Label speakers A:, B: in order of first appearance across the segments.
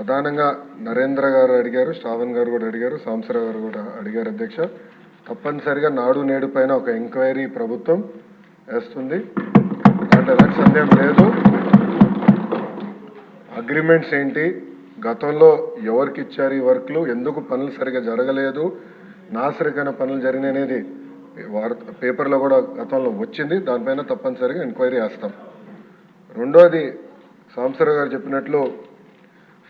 A: ప్రధానంగా నరేంద్ర గారు అడిగారు శ్రావణ్ గారు కూడా అడిగారు సాంసరావు గారు కూడా అడిగారు అధ్యక్ష. తప్పనిసరిగా నాడు నేడు పైన ఒక ఎంక్వైరీ ప్రభుత్వం వేస్తుంది. దాంట్లో ఎలాంటి సందేహం లేదు. అగ్రిమెంట్స్ ఏంటి? గతంలో ఎవరికి ఇచ్చారు ఈ వర్క్లు? ఎందుకు పనులు సరిగా జరగలేదు? నాసరికైన పనులు జరిగినాయి వార్త పేపర్లో కూడా గతంలో వచ్చింది. దానిపైన తప్పనిసరిగా ఎంక్వైరీ వేస్తాం. రెండోది సాంసరావు గారు చెప్పినట్లు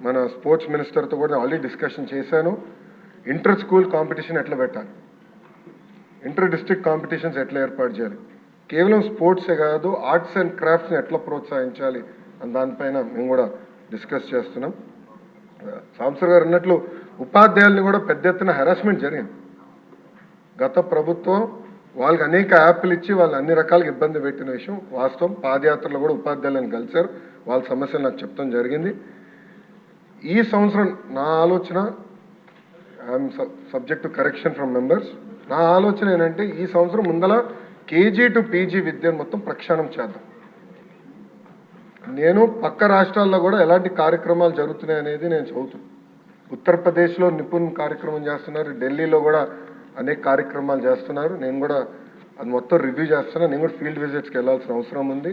A: మన స్పోర్ట్స్ మినిస్టర్తో కూడా ఆల్రెడీ డిస్కషన్ చేశాను. ఇంటర్ స్కూల్ కాంపిటీషన్ ఎట్లా పెట్టాలి? ఇంటర్ డిస్ట్రిక్ట్ కాంపిటీషన్స్ ఎట్లా ఏర్పాటు చేయాలి? కేవలం స్పోర్ట్సే కాదు ఆర్ట్స్ అండ్ క్రాఫ్ట్స్ని ఎట్లా ప్రోత్సహించాలి అని దానిపైన మేము కూడా డిస్కస్ చేస్తున్నాం. సాంసర్ గారు అన్నట్లు ఉపాధ్యాయుల్ని కూడా పెద్ద ఎత్తున హెరాస్మెంట్ జరిగింది. గత ప్రభుత్వం వాళ్ళకి అనేక యాప్లు ఇచ్చి వాళ్ళు అన్ని రకాలుగా ఇబ్బంది పెట్టిన విషయం వాస్తవం. పాదయాత్రలో కూడా ఉపాధ్యాయులను కలిశారు. వాళ్ళ సమస్యలు నాకు చెప్తాం జరిగింది. ఈ సంవత్సరం నా ఆలోచన I'm subject to correction from members నా ఆలోచన ఏంటంటే ఈ సంవత్సరం ముందల కేజీ టు పీజీ విద్యను మొత్తం ప్రక్షాళన చేద్దాం. నేను పక్క రాష్ట్రాల్లో కూడా ఎలాంటి కార్యక్రమాలు జరుగుతున్నాయి అనేది నేను చదువుతాను ఉత్తరప్రదేశ్లో నిపుణ్ కార్యక్రమం చేస్తున్నారు ఢిల్లీలో కూడా అనేక కార్యక్రమాలు చేస్తున్నారు. నేను కూడా అది మొత్తం రివ్యూ చేస్తున్నాను నేను కూడా ఫీల్డ్ విజిట్స్కి వెళ్ళాల్సిన అవసరం ఉంది.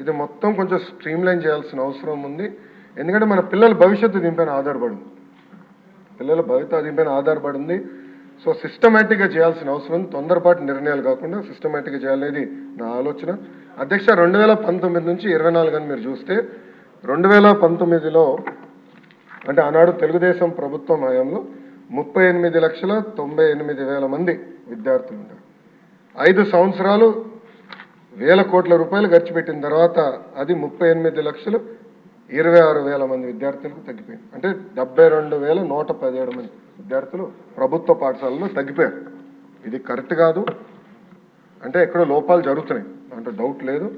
A: ఇది మొత్తం కొంచెం స్ట్రీమ్లైన్ చేయాల్సిన అవసరం ఉంది. ఎందుకంటే మన పిల్లల భవిష్యత్తు దీనిపైన ఆధారపడింది పిల్లల భవిత దీనిపైన ఆధారపడింది సో సిస్టమేటిక్గా చేయాల్సిన అవసరం తొందరపాటు నిర్ణయాలు కాకుండా సిస్టమేటిక్గా చేయాలనేది నా ఆలోచన. అధ్యక్ష రెండు వేల పంతొమ్మిది నుంచి ఇరవై నాలుగు అని మీరు చూస్తే రెండు వేల పంతొమ్మిదిలో అంటే ఆనాడు తెలుగుదేశం ప్రభుత్వం హయాంలో ముప్పై ఎనిమిది లక్షల తొంభై ఎనిమిది వేల మంది విద్యార్థులు ఉంటారు ఐదు సంవత్సరాలు వేల కోట్ల రూపాయలు ఖర్చు పెట్టిన తర్వాత అది ముప్పై ఎనిమిది లక్షలు ఇరవై ఆరు వేల మంది విద్యార్థులకు తగ్గిపోయింది. అంటే డెబ్బై రెండు వేల నూట పదిహేడు మంది విద్యార్థులు ప్రభుత్వ పాఠశాలలో తగ్గిపోయారు. ఇది కరెక్ట్ కాదు. అంటే ఎక్కడో లోపాలు జరుగుతున్నాయి. దాంట్లో డౌట్ లేదు.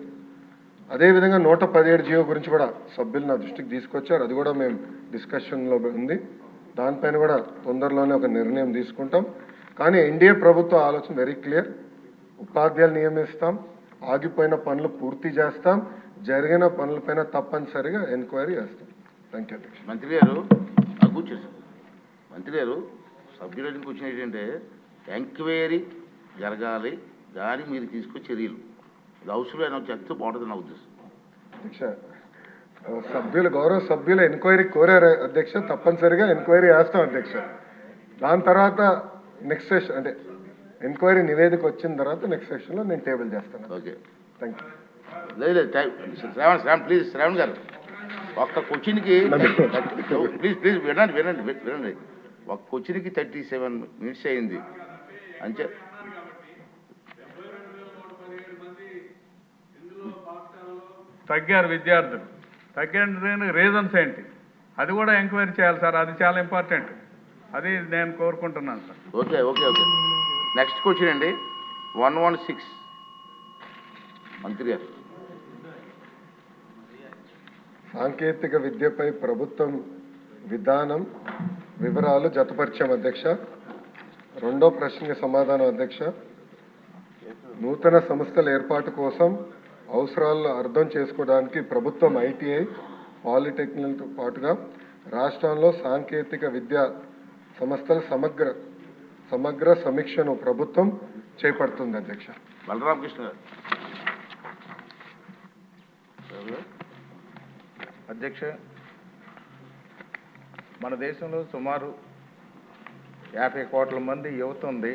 A: అదేవిధంగా నూట పదిహేడు జియో గురించి కూడా సభ్యులు నా దృష్టికి తీసుకొచ్చారు. అది కూడా మేము డిస్కషన్లో ఉంది. దానిపైన కూడా తొందరలోనే ఒక నిర్ణయం తీసుకుంటాం. కానీ ఎన్డీఏ ప్రభుత్వ ఆలోచన వెరీ క్లియర్ ఉపాధ్యాయులు నియమిస్తాం. ఆగిపోయిన పనులు పూర్తి చేస్తాం జరిగిన పనులపైన తప్పనిసరిగా ఎంక్వైరీ చేస్తాం. థ్యాంక్ యూ అధ్యక్ష.
B: మంత్రి గారు కూర్చోండి. మంత్రి గారు సభ్యులని కూర్చుని ఏంటంటే ఎంక్వైరీ జరగాలి దానికి మీరు తీసుకొచ్చే చర్యలు. ఇది అవసరమైన చెప్తే బాగుంటుంది నా ఉద్దేశం.
A: అధ్యక్ష సభ్యులు గౌరవ సభ్యులు ఎంక్వైరీ కోరారు అధ్యక్ష తప్పనిసరిగా ఎంక్వైరీ వేస్తాం అధ్యక్ష. దాని తర్వాత నెక్స్ట్ సెషన్ అంటే ఎంక్వైరీ నివేదిక వచ్చిన తర్వాత నెక్స్ట్ సెషన్లో నేను టేబుల్ చేస్తాను.
B: ఓకే
A: థ్యాంక్ యూ
B: లేదు శ్రావణ్ శ్రావణ్ ప్లీజ్ శ్రావణ్ గారు. ఒక్క క్వశ్చన్కి ప్లీజ్ ప్లీజ్ వినండి. వినండి వినండి ఒక్క క్వశ్చన్కి థర్టీ సెవెన్ మినిట్స్ అయింది. అంతే
C: తగ్గారు విద్యార్థులు. తగ్గిన రీజన్స్ ఏంటి? అది కూడా ఎంక్వైరీ చేయాలి సార్ అది చాలా ఇంపార్టెంట్ అది నేను కోరుకుంటున్నాను sir.
B: Okay okay okay next question అండి. వన్ వన్ సిక్స్ మంత్రి గారు.
A: సాంకేతిక విద్యపై ప్రభుత్వం విధానం వివరాలు జతపరిచాం అధ్యక్ష. రెండో ప్రశ్నకి సమాధానం అధ్యక్ష. నూతన సంస్థల ఏర్పాటు కోసం అవసరాలను అర్థం చేసుకోవడానికి ప్రభుత్వం ఐటీఐ పాలిటెక్నిక్తో పాటుగా రాష్ట్రంలో సాంకేతిక విద్యా సంస్థల సమగ్ర సమగ్ర సమీక్షను ప్రభుత్వం చేపడుతుంది అధ్యక్ష.
B: బలరామకృష్ణ గారు.
D: అధ్యక్ష మన దేశంలో సుమారు యాభై కోట్ల మంది యువత ఉంది.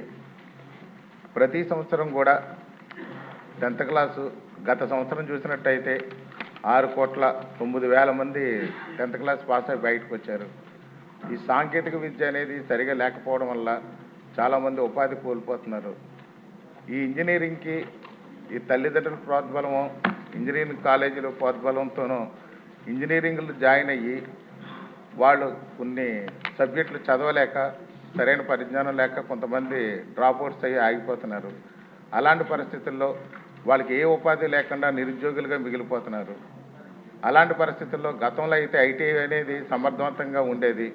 D: ప్రతి సంవత్సరం కూడా టెన్త్ క్లాసు గత సంవత్సరం చూసినట్టయితే ఆరు కోట్ల తొమ్మిది వేల మంది టెన్త్ క్లాస్ పాస్ అయి బయటకు వచ్చారు. ఈ సాంకేతిక విద్య అనేది సరిగా లేకపోవడం వల్ల చాలామంది ఉపాధి కోల్పోతున్నారు. ఈ ఇంజనీరింగ్కి ఈ తల్లిదండ్రుల ప్రోద్బలము ఇంజనీరింగ్ కాలేజీల ప్రోద్బలంతోనూ ఇంజనీరింగ్లు జాయిన్ అయ్యి వాళ్ళు కొన్ని సబ్జెక్టులు చదవలేక సరైన పరిజ్ఞానం లేక కొంతమంది డ్రాప్ అవుట్స్ అయ్యి ఆగిపోతున్నారు. అలాంటి పరిస్థితుల్లో వాళ్ళకి ఏ ఉపాధి లేకుండా నిరుద్యోగులుగా మిగిలిపోతున్నారు. అలాంటి పరిస్థితుల్లో గతంలో అయితే ఐటీఐ అనేది సమర్థవంతంగా ఉండేది.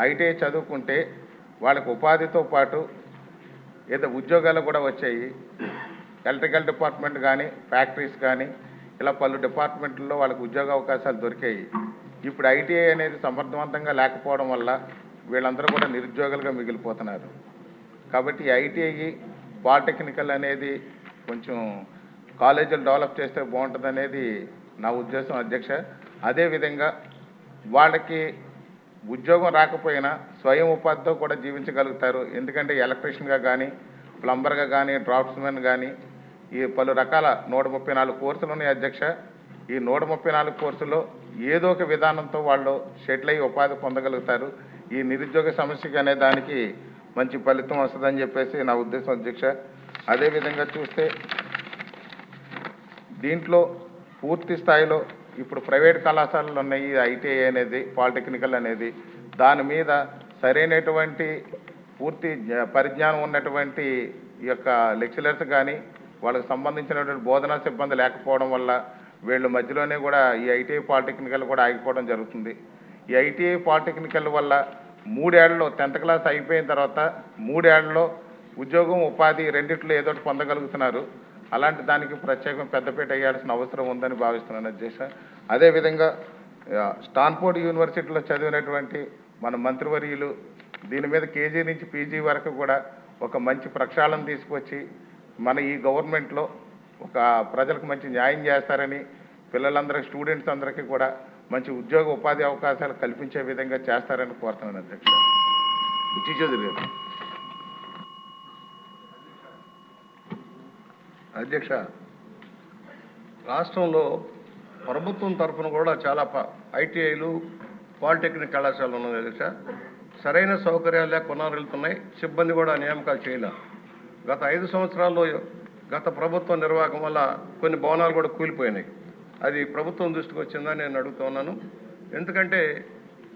D: ఐటీఐ చదువుకుంటే వాళ్ళకి ఉపాధితో పాటు ఏదో ఉద్యోగాలు కూడా వచ్చాయి. ఎలక్ట్రికల్ డిపార్ట్మెంట్ కానీ ఫ్యాక్టరీస్ కానీ ఇలా పలు డిపార్ట్మెంట్లలో వాళ్ళకి ఉద్యోగ అవకాశాలు దొరికాయి. ఇప్పుడు ఐటీఐ అనేది సమర్థవంతంగా లేకపోవడం వల్ల వీళ్ళందరూ కూడా నిరుద్యోగులుగా మిగిలిపోతున్నారు. కాబట్టి ఐటీఐ పాలిటెక్నికల్ అనేది కొంచెం కాలేజీలు డెవలప్ చేస్తే బాగుంటుంది అనేది నా ఉద్దేశం అధ్యక్ష. అదేవిధంగా వాళ్ళకి ఉద్యోగం రాకపోయినా స్వయం ఉపాధితో కూడా జీవించగలుగుతారు. ఎందుకంటే ఎలక్ట్రీషియన్గా కానీ ప్లంబర్గా కానీ డ్రాఫ్ట్స్మెన్ కానీ ఈ పలు రకాల నూట ముప్పై నాలుగు కోర్సులు ఉన్నాయి అధ్యక్ష. ఈ నూట ముప్పై నాలుగు కోర్సుల్లో ఏదో ఒక విధానంతో వాళ్ళు సెటిల్ అయ్యి ఉపాధి పొందగలుగుతారు. ఈ నిరుద్యోగ సమస్యకి అనే దానికి మంచి ఫలితం వస్తుందని చెప్పేసి నా ఉద్దేశం అధ్యక్ష. అదేవిధంగా చూస్తే దీంట్లో పూర్తి స్థాయిలో ఇప్పుడు ప్రైవేట్ కళాశాలలు ఉన్నాయి ఐటీఐ అనేది పాలిటెక్నికల్ అనేది. దాని మీద సరైనటువంటి పూర్తి పరిజ్ఞానం ఉన్నటువంటి ఈ యొక్క లెక్చరర్స్ కానీ వాళ్ళకి సంబంధించినటువంటి బోధనా సిబ్బంది లేకపోవడం వల్ల వీళ్ళు మధ్యలోనే కూడా ఈ ఐటీఐ పాలిటెక్నికల్ కూడా ఆగిపోవడం జరుగుతుంది. ఈ ఐటీఐ పాలిటెక్నికల్ వల్ల మూడేళ్ళలో టెన్త్ క్లాస్ అయిపోయిన తర్వాత మూడేళ్ళలో ఉద్యోగం ఉపాధి రెండిట్లో ఏదో పొందగలుగుతున్నారు. అలాంటి దానికి ప్రత్యేకం పెద్దపీట వేయాల్సిన అవసరం ఉందని భావిస్తున్నాను అధ్యక్ష. అదేవిధంగా స్టాన్ఫోర్డ్ యూనివర్సిటీలో చదివినటువంటి మన మంత్రివర్యులు దీని మీద కేజీ నుంచి పీజీ వరకు కూడా ఒక మంచి ప్రక్షాళన తీసుకొచ్చి మన ఈ గవర్నమెంట్లో ఒక ప్రజలకు మంచి న్యాయం చేస్తారని పిల్లలందరికీ స్టూడెంట్స్ అందరికీ కూడా మంచి ఉద్యోగ ఉపాధి అవకాశాలు కల్పించే విధంగా చేస్తారని కోరుతున్నాను అధ్యక్ష
B: బుచ్చి చౌదరి గారు
E: అధ్యక్ష రాష్ట్రంలో ప్రభుత్వం తరఫున కూడా చాలా ప- ఐటీఐలు పాలిటెక్నిక్ కళాశాలలు ఉన్నాయి అధ్యక్ష సరైన సౌకర్యాలు లేక కొనారెళ్తున్నాయి సిబ్బంది కూడా నియామకాలు చేయలే. గత ఐదు సంవత్సరాల్లో గత ప్రభుత్వ నిర్వాహకం వల్ల కొన్ని భవనాలు కూడా కూలిపోయినాయి. అది ప్రభుత్వం దృష్టికి వచ్చిందని నేను అడుగుతున్నాను ఎందుకంటే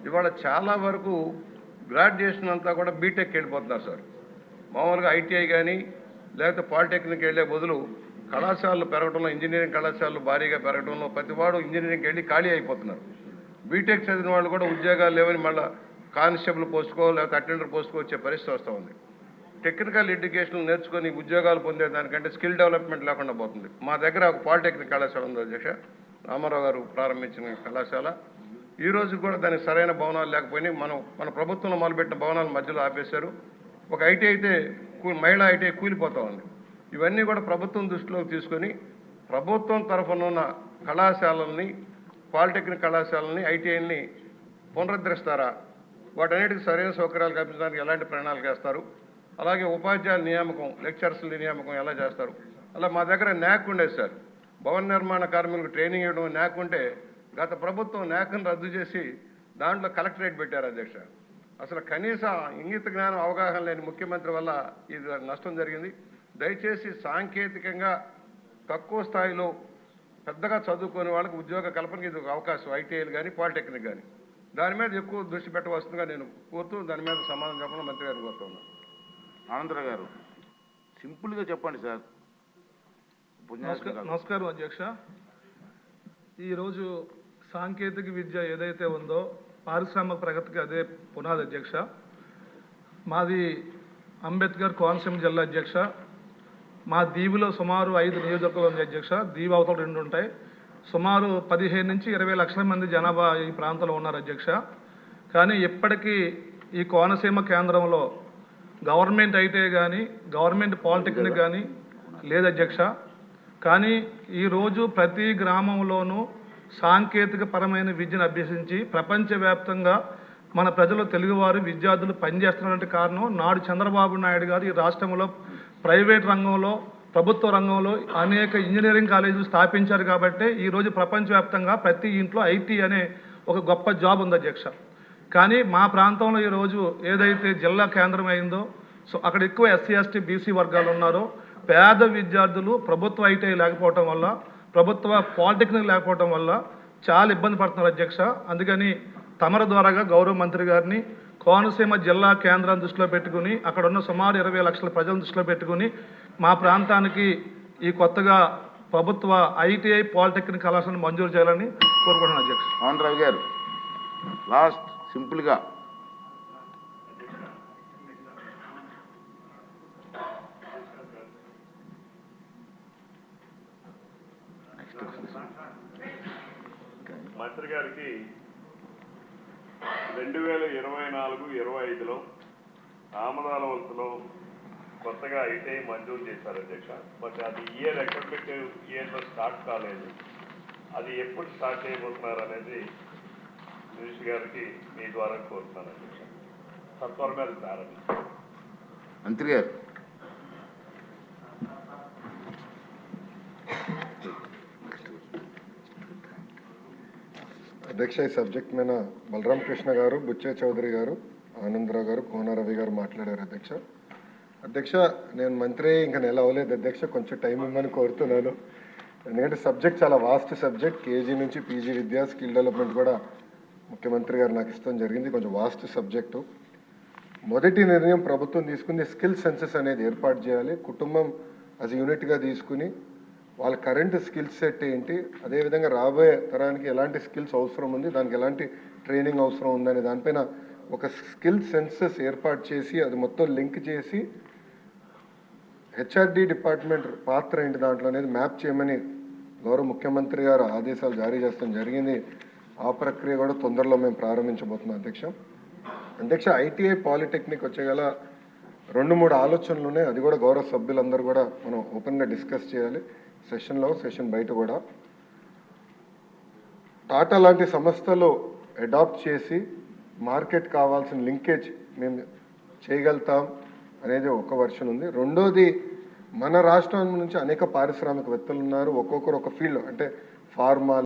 E: ఇవాళ చాలా వరకు గ్రాడ్యుయేషన్ అంతా కూడా బీటెక్ వెళ్ళిపోతున్నారు సార్. మామూలుగా ఐటీఐ కానీ లేకపోతే పాలిటెక్నిక్ వెళ్ళే బదులు కళాశాలలు పెరగడంలో ఇంజనీరింగ్ కళాశాలలు భారీగా పెరగడంలో ప్రతివాడు ఇంజనీరింగ్కి వెళ్ళి ఖాళీ అయిపోతున్నారు. బీటెక్ చదివిన వాళ్ళు కూడా ఉద్యోగాలు లేవని మళ్ళీ కానిస్టేబుల్ పోస్టుకో లేకపోతే అటెండర్ పోస్టుకో వచ్చే పరిస్థితి వస్తూ ఉంది. టెక్నికల్ ఎడ్యుకేషన్ నేర్చుకొని ఉద్యోగాలు పొందేదానికంటే స్కిల్ డెవలప్మెంట్ లేకుండా పోతుంది. మా దగ్గర ఒక పాలిటెక్నిక్ కళాశాల ఉంది అధ్యక్ష. రామారావు గారు ప్రారంభించిన కళాశాల. ఈ రోజు కూడా దానికి సరైన భవనాలు లేకపోయినాయి. మనం మన ప్రభుత్వంలో మొదలుపెట్టిన భవనాలు మధ్యలో ఆపేశారు. ఒక ఐటీ అయితే మహిళా ఐటీ కూలిపోతూ ఉంది. ఇవన్నీ కూడా ప్రభుత్వం దృష్టిలోకి తీసుకొని ప్రభుత్వం తరఫున ఉన్న కళాశాలల్ని పాలిటెక్నిక్ కళాశాలని ఐటీఐని పునరుద్ధరిస్తారా? వాటన్నిటికి సరైన సౌకర్యాలు కల్పించడానికి ఎలాంటి ప్రణాళిక వేస్తారు అలాగే ఉపాధ్యాయుల నియామకం లెక్చర్స్ నియామకం ఎలా చేస్తారు? అలా మా దగ్గర న్యాక్ ఉండేది సార్. భవన నిర్మాణ కార్మికులకు ట్రైనింగ్ ఇవ్వడం న్యాక్ ఉంటే గత ప్రభుత్వం న్యాక్ను రద్దు చేసి దాంట్లో కలెక్టరేట్ పెట్టారు అధ్యక్ష. అసలు కనీస ఇంగిత జ్ఞానం అవగాహన లేని ముఖ్యమంత్రి వల్ల ఇది నష్టం జరిగింది. దయచేసి సాంకేతికంగా తక్కువ స్థాయిలో పెద్దగా చదువుకునే వాళ్ళకి ఉద్యోగ కల్పనకి ఇది ఒక అవకాశం ఐటీఐలు కానీ పాలిటెక్నిక్ కానీ దాని మీద ఎక్కువ దృష్టి పెట్టవలసిందిగా నేను కోరుతూ దాని మీద సమాధానం చెప్పడం మంత్రి గారిని కోరుతున్నాను.
B: ఆనందరావు గారు సింపుల్గా చెప్పండి సార్.
F: నమస్కారం అధ్యక్ష. ఈరోజు సాంకేతిక విద్య ఏదైతే ఉందో పారిశ్రామిక ప్రగతికి అదే పునాది అధ్యక్ష. మాది అంబేద్కర్ కోనసీమ జిల్లా అధ్యక్ష. మా దీవిలో సుమారు ఐదు నియోజకవర్గాలు ఉంది అధ్యక్ష. దీవి అవతల రెండు ఉంటాయి. సుమారు పదిహేను నుంచి ఇరవై లక్షల మంది జనాభా ఈ ప్రాంతంలో ఉన్నారు అధ్యక్ష. కానీ ఇప్పటికీ ఈ కోనసీమ కేంద్రంలో గవర్నమెంట్ అయితే కానీ గవర్నమెంట్ పాలిటెక్నిక్ కానీ లేదు అధ్యక్ష. కానీ ఈరోజు ప్రతి గ్రామంలోనూ సాంకేతిక పరమైన విద్యను అభ్యసించి ప్రపంచవ్యాప్తంగా మన ప్రజలు తెలుగువారు విద్యార్థులు పనిచేస్తున్నటువంటి కారణం నాడు చంద్రబాబు నాయుడు గారు ఈ రాష్ట్రంలో ప్రైవేట్ రంగంలో ప్రభుత్వ రంగంలో అనేక ఇంజనీరింగ్ కాలేజీలు స్థాపించారు కాబట్టి ఈరోజు ప్రపంచవ్యాప్తంగా ప్రతి ఇంట్లో ఐటీ అనే ఒక గొప్ప జాబ్ ఉంది అధ్యక్ష. కానీ మా ప్రాంతంలో ఈరోజు ఏదైతే జిల్లా కేంద్రం అయిందో సో అక్కడ ఎక్కువ ఎస్సీ ఎస్టీ బీసీ వర్గాలు ఉన్నారో పేద విద్యార్థులు ప్రభుత్వ ఐటీఐ లేకపోవటం వల్ల ప్రభుత్వ పాలిటెక్నిక్ లేకపోవటం వల్ల చాలా ఇబ్బంది పడుతున్నారు అధ్యక్ష. అందుకని తమర ద్వారాగా గౌరవ మంత్రి గారిని కోనసీమ జిల్లా కేంద్రాన్ని దృష్టిలో పెట్టుకుని అక్కడ ఉన్న సుమారు ఇరవై లక్షల ప్రజలను దృష్టిలో పెట్టుకుని మా ప్రాంతానికి ఈ కొత్తగా ప్రభుత్వ ఐటీఐ పాలిటెక్నిక్ కళాశాలను మంజూరు చేయాలని కోరుకుంటున్నాను అధ్యక్ష.
B: ఆనందరావు గారు లాస్ట్ సింపుల్గా
G: మంత్రి గారికి రెండు వేల ఇరవై నాలుగు ఇరవై ఐదులో ఆమదాల వలసలో కొత్తగా ఐటీఐ మంజూరు చేశారు అధ్యక్ష. బట్ అది ఇయర్ అకాడమిక్ ఇయర్లో స్టార్ట్ కాలేదు. అది ఎప్పుడు స్టార్ట్ చేయబోతున్నారు అనేది మినిస్టర్ గారికి మీ ద్వారా కోరుతున్నాను అధ్యక్ష. సత్వరమే అది ప్రారంభించారు
B: మంత్రి గారు.
A: అధ్యక్ష ఈ సబ్జెక్ట్ మీద బలరాం కృష్ణ గారు బుచ్చే చౌదరి గారు ఆనందరావు గారు కోన రవి గారు మాట్లాడారు అధ్యక్ష. అధ్యక్ష నేను మంత్రి ఇంకా నెల అవ్వలేదు అధ్యక్ష కొంచెం టైం ఇవ్వమని కోరుతున్నాను. ఎందుకంటే సబ్జెక్ట్ చాలా వాస్ట్ సబ్జెక్ట్ కేజీ నుంచి పీజీ విద్య స్కిల్ డెవలప్మెంట్ కూడా ముఖ్యమంత్రి గారు నాకు ఇష్టం జరిగింది కొంచెం వాస్ట్ సబ్జెక్టు. మొదటి నిర్ణయం ప్రభుత్వం తీసుకుంది స్కిల్ సెన్సెస్ అనేది ఏర్పాటు చేయాలి కుటుంబం అది యూనిట్గా తీసుకుని వాళ్ళ కరెంట్ స్కిల్ సెట్ ఏంటి? అదేవిధంగా రాబోయే తరానికి ఎలాంటి స్కిల్స్ అవసరం ఉంది? దానికి ఎలాంటి ట్రైనింగ్ అవసరం ఉందనే దానిపైన ఒక స్కిల్ సెన్సెస్ ఏర్పాటు చేసి అది మొత్తం లింక్ చేసి హెచ్ఆర్డి డిపార్ట్మెంట్ పాత్ర ఏంటి దాంట్లో అనేది మ్యాప్ చేయమని గౌరవ ముఖ్యమంత్రి గారు ఆదేశాలు జారీ చేస్తాం జరిగింది. ఆ ప్రక్రియ కూడా తొందరలో మేము ప్రారంభించబోతున్నాం అధ్యక్ష. అధ్యక్ష ఐటీఐ పాలిటెక్నిక్ వచ్చేగల రెండు మూడు ఆలోచనలు ఉన్నాయి. అది కూడా గౌరవ సభ్యులందరూ కూడా మనం ఓపెన్గా డిస్కస్ చేయాలి. సెషన్లో సెషన్ బయట కూడా. టాటా లాంటి సంస్థలు అడాప్ట్ చేసి మార్కెట్ కావాల్సిన లింకేజ్ మేము చేయగలుగుతాం అనేది ఒక వర్షన్ ఉంది. రెండోది మన రాష్ట్రం నుంచి అనేక పారిశ్రామికవేత్తలు ఉన్నారు. ఒక్కొక్కరు ఒక ఫీల్డ్ అంటే ఫార్మా